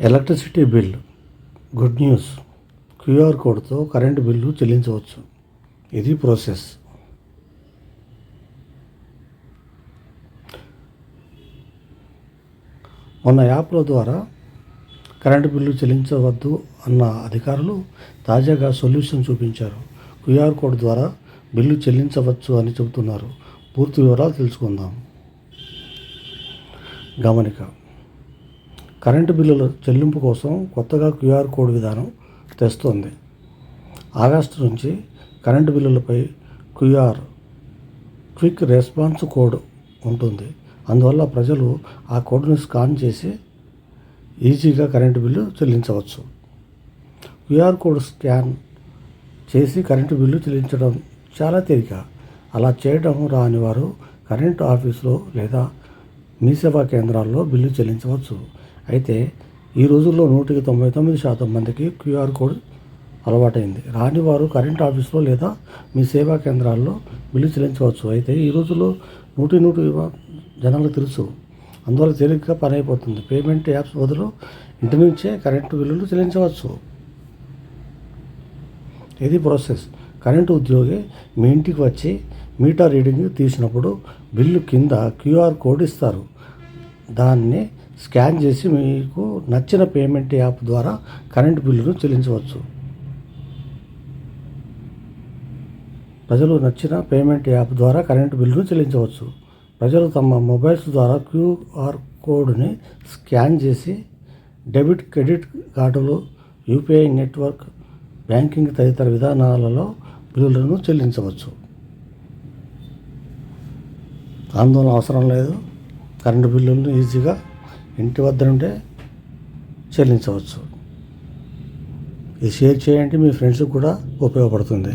Electricity bill good news. QR కోడ్తో current bill చెల్లించవచ్చు. ఇది ప్రాసెస్. మొన్న యాప్ల ద్వారా కరెంటు బిల్లు చెల్లించవద్దు అన్న అధికారులు తాజాగా సొల్యూషన్ చూపించారు. క్యూఆర్ కోడ్ ద్వారా బిల్లు చెల్లించవచ్చు అని చెబుతున్నారు. పూర్తి వివరాలు తెలుసుకుందాం. గమనిక కరెంటు బిల్లుల చెల్లింపు కోసం కొత్తగా క్యూఆర్ కోడ్ విధానం తెస్తోంది. ఆగస్టు నుంచి కరెంటు బిల్లులపై క్యూఆర్ క్విక్ రెస్పాన్స్ కోడ్ ఉంటుంది. అందువల్ల ప్రజలు ఆ కోడ్ను స్కాన్ చేసి ఈజీగా కరెంటు బిల్లు చెల్లించవచ్చు. క్యూఆర్ కోడ్ స్కాన్ చేసి కరెంటు బిల్లు చెల్లించడం చాలా తేలిక. అలా చేయడం రాని వారు కరెంటు ఆఫీసులో లేదా మీ సేవా కేంద్రాల్లో బిల్లు చెల్లించవచ్చు. అయితే ఈ రోజుల్లో నూటికి తొంభై తొమ్మిది శాతం మందికి క్యూఆర్ కోడ్ అలవాటైంది. రాని వారు కరెంట్ ఆఫీస్లో లేదా మీ సేవా కేంద్రాల్లో బిల్లు చెల్లించవచ్చు. అయితే ఈ రోజుల్లో నూటి నూటి జనాలకు తెలుసు. అందువల్ల తేలిగ్గా పని అయిపోతుంది పేమెంట్ యాప్స్ బదులు ఇంటి నుంచే కరెంటు బిల్లులు చెల్లించవచ్చు. ఇది ప్రాసెస్. కరెంటు ఉద్యోగి మీ ఇంటికి వచ్చి మీటర్ రీడింగ్ తీసినప్పుడు బిల్లు కింద క్యూఆర్ కోడ్ ఇస్తారు. దాన్ని స్కాన్ చేసి మీకు నచ్చిన పేమెంట్ యాప్ ద్వారా కరెంటు బిల్లును చెల్లించవచ్చు. ప్రజలు నచ్చిన పేమెంట్ యాప్ ద్వారా కరెంటు బిల్లును చెల్లించవచ్చు. ప్రజలు తమ మొబైల్స్ ద్వారా క్యూఆర్ కోడ్ని స్కాన్ చేసి డెబిట్ క్రెడిట్ కార్డులు యూపీఐ నెట్వర్క్ బ్యాంకింగ్ తదితర విధానాలలో బిల్లులను చెల్లించవచ్చు. ఆందోళన అవసరం లేదు. కరెంటు బిల్లులను ఈజీగా ఇంటి వద్ద నుండే చెల్లించవచ్చు. ఇది షేర్ చేయండి మీ ఫ్రెండ్స్కి కూడా ఉపయోగపడుతుంది.